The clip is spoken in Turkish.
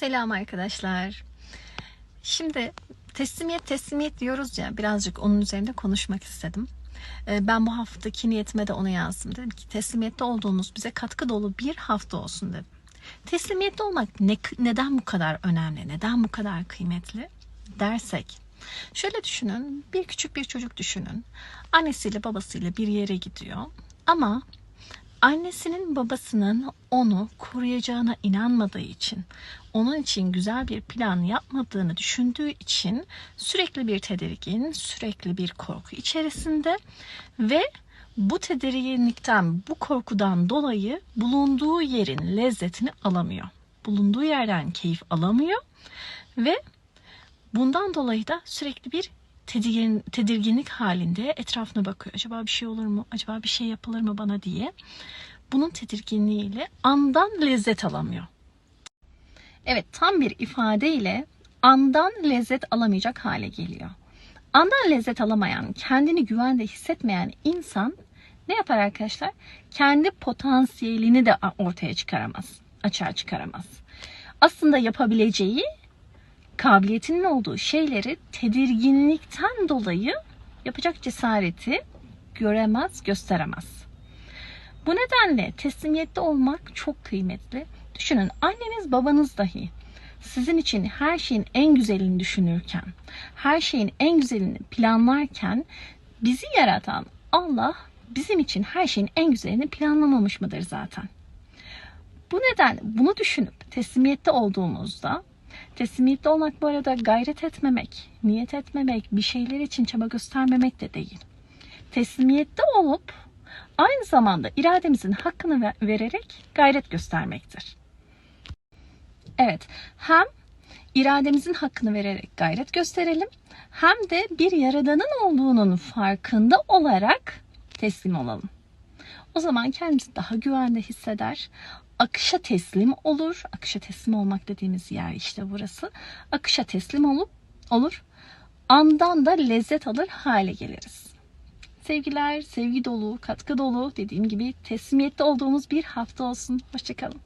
Selam arkadaşlar. Şimdi teslimiyet teslimiyet diyoruz ya birazcık onun üzerinde konuşmak istedim. Ee, Ben bu haftaki niyetime de onu yazdım. Dedim ki teslimiyette olduğumuz bize katkı dolu bir hafta olsun dedim. Teslimiyette olmak ne, neden bu kadar önemli, neden bu kadar kıymetli dersek. Şöyle düşünün, bir küçük bir çocuk düşünün. Annesiyle babasıyla bir yere gidiyor ama annesinin babasının onu koruyacağına inanmadığı için, onun için güzel bir plan yapmadığını düşündüğü için sürekli bir tedirgin, sürekli bir korku içerisinde ve bu tedirginlikten, bu korkudan dolayı bulunduğu yerin lezzetini alamıyor. Bulunduğu yerden keyif alamıyor ve bundan dolayı da sürekli bir tedirgin, tedirginlik halinde etrafına bakıyor. Acaba bir şey olur mu? Acaba bir şey yapılır mı bana diye. Bunun tedirginliğiyle andan lezzet alamıyor. Evet tam bir ifadeyle andan lezzet alamayacak hale geliyor. Andan lezzet alamayan, kendini güvende hissetmeyen insan ne yapar arkadaşlar? Kendi potansiyelini de ortaya çıkaramaz, açığa çıkaramaz. Aslında yapabileceği kabiliyetinin olduğu şeyleri tedirginlikten dolayı yapacak cesareti göremez, gösteremez. Bu nedenle teslimiyette olmak çok kıymetli. Düşünün anneniz babanız dahi sizin için her şeyin en güzelini düşünürken, her şeyin en güzelini planlarken bizi yaratan Allah bizim için her şeyin en güzelini planlamamış mıdır zaten? Bu nedenle bunu düşünüp teslimiyette olduğumuzda Teslimiyette olmak bu arada gayret etmemek, niyet etmemek, bir şeyler için çaba göstermemek de değil. Teslimiyette olup aynı zamanda irademizin hakkını vererek gayret göstermektir. Evet, hem irademizin hakkını vererek gayret gösterelim, hem de bir yaradanın olduğunun farkında olarak teslim olalım. O zaman kendimizi daha güvende hisseder, akışa teslim olur. Akışa teslim olmak dediğimiz yer işte burası. Akışa teslim olup olur. Andan da lezzet alır hale geliriz. Sevgiler, sevgi dolu, katkı dolu dediğim gibi teslimiyette olduğumuz bir hafta olsun. Hoşçakalın.